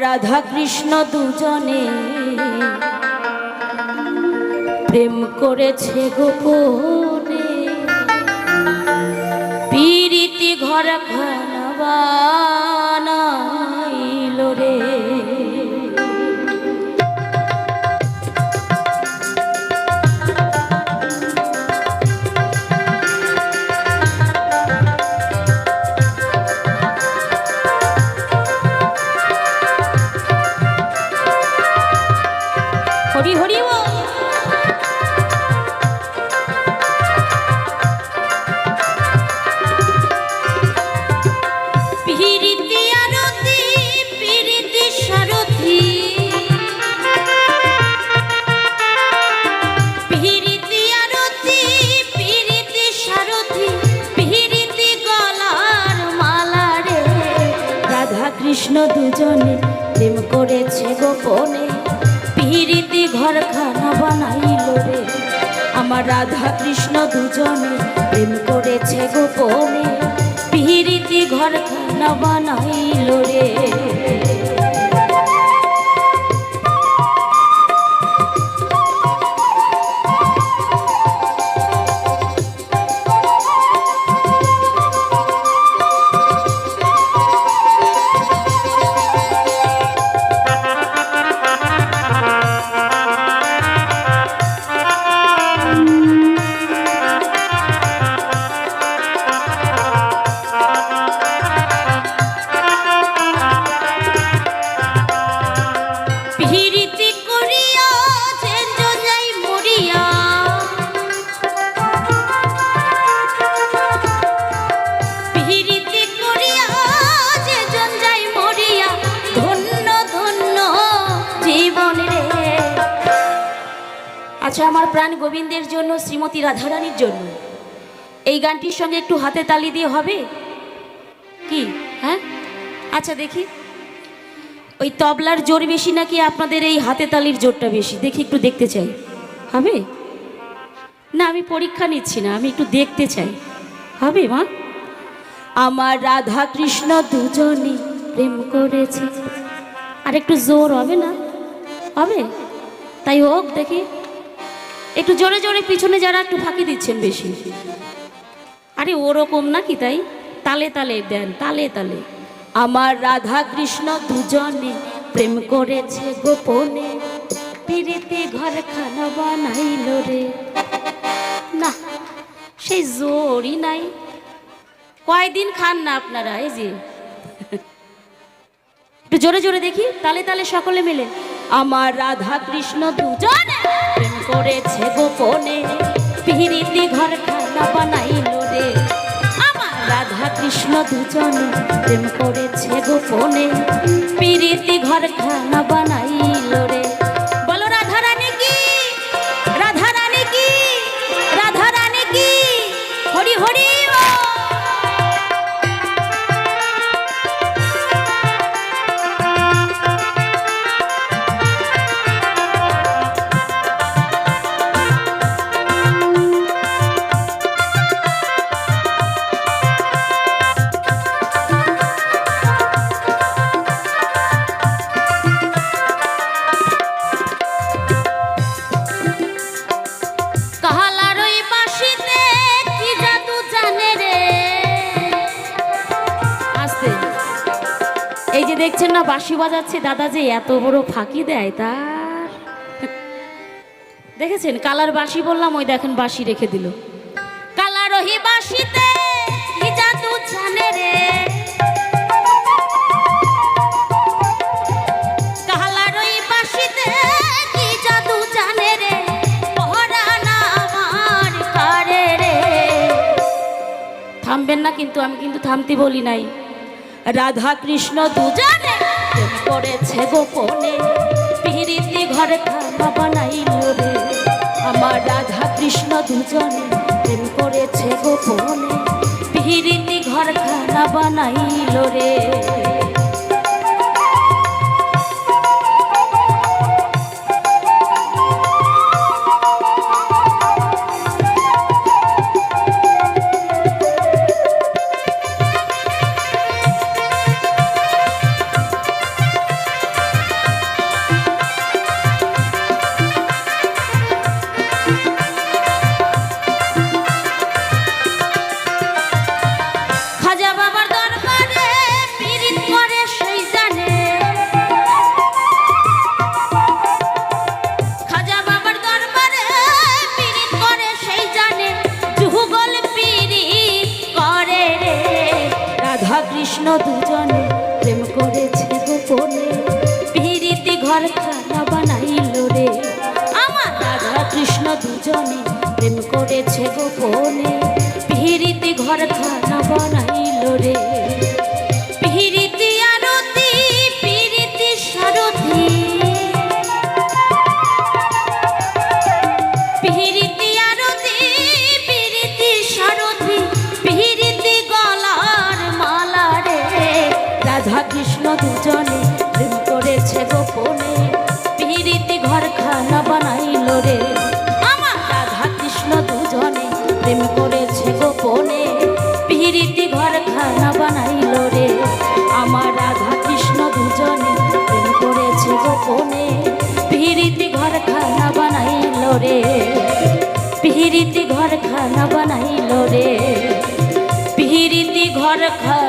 রাধা কৃষ্ণ দুজনে। প্রেম করেছে গোপনে। পিরিতি ঘর খানাবানাইল কৃষ্ণ দুজনে প্রেম করেছে গোপনে, পিরিতি ঘর খানা বানাইল রে। আমার রাধা কৃষ্ণ দুজনে প্রেম করেছে গোপনে খানা বানাইল রে। আচ্ছা আমার প্রাণ গোবিন্দের জন্য, শ্রীমতী রাধারানীর জন্য। এই গানটির সঙ্গে একটু হাতে তালি দিয়ে হবে? কি? হ্যাঁ? আচ্ছা দেখি। ওই তবলার জোর বেশি নাকি আপনাদের এই হাতে তালির জোরটা বেশি? দেখি, একটু দেখতে চাই। হবে? না, আমি পরীক্ষা নিচ্ছি না, আমি একটু দেখতে চাই। হবে, মা? আমার রাধা কৃষ্ণ দুজনই প্রেম করেছে। আর একটু জোর হবে না? হবে? তাই হোক, দেখি। একটু জোরে জোরে পিছনে যারা একটু ফাঁকি দিচ্ছেন বেশি। আরে ওরকম নাকি তাই? তালে তালে দেন, তালে তালে। আমার রাধা কৃষ্ণ দুজনে প্রেম করেছে গোপনে। পিড়িতে ঘর খানা বানাইল রে। না, সেই জোরই নাই। কয়দিন খান না আপনারা, এই যে? একটু জোরে জোরে দেখি, তালে তালে সকলে মিলে। আমার রাধা কৃষ্ণ দুজন প্রেম করেছে গোপনে। পিহিরিতি ঘর খানা বানাইল রে। আমার রাধা কৃষ্ণ দুজন প্রেম করেছে গোপনে। পিরিতি ঘর খানা বানাইল দেখছেন না, বাঁশি বাজাচ্ছে। দাদা যে এত বড় ফাঁকি দেয় তার। দেখেছেন? কালার বাঁশি বললাম, ওই দেখেন বাঁশি রেখে দিল। কালার ওই বাঁশিতে রে? থামবেন না কিন্তু, আমি কিন্তু থামতে বলি নাই। রাধা কৃষ্ণ দুজনে পড়েছে গোপনে। পিড়িতি ঘরে খানা বানাইল রে। আমার রাধা কৃষ্ণ দুজনে প্রেম করেছে গোপনে। পিড়িতি ঘর খানা বানাইল রে। গোপনে পিহিরিতে ঘর খানা বানাইল রে। পিহিরিতি সারথি। পিহিরিতি আরতি পিরিতি সারথি। পিহিরিতি গলার মালা রে। কৃষ্ণ দুজনে খানা বানাইল রে। আমার রাধা কৃষ্ণ দুজনে প্রেম করেছে গোপনে। পিহিরিতি ঘর খানা বানাইল রে। পিহিরিতি ঘর খানা বানাইল রে। পিহিরিতি ঘর খানা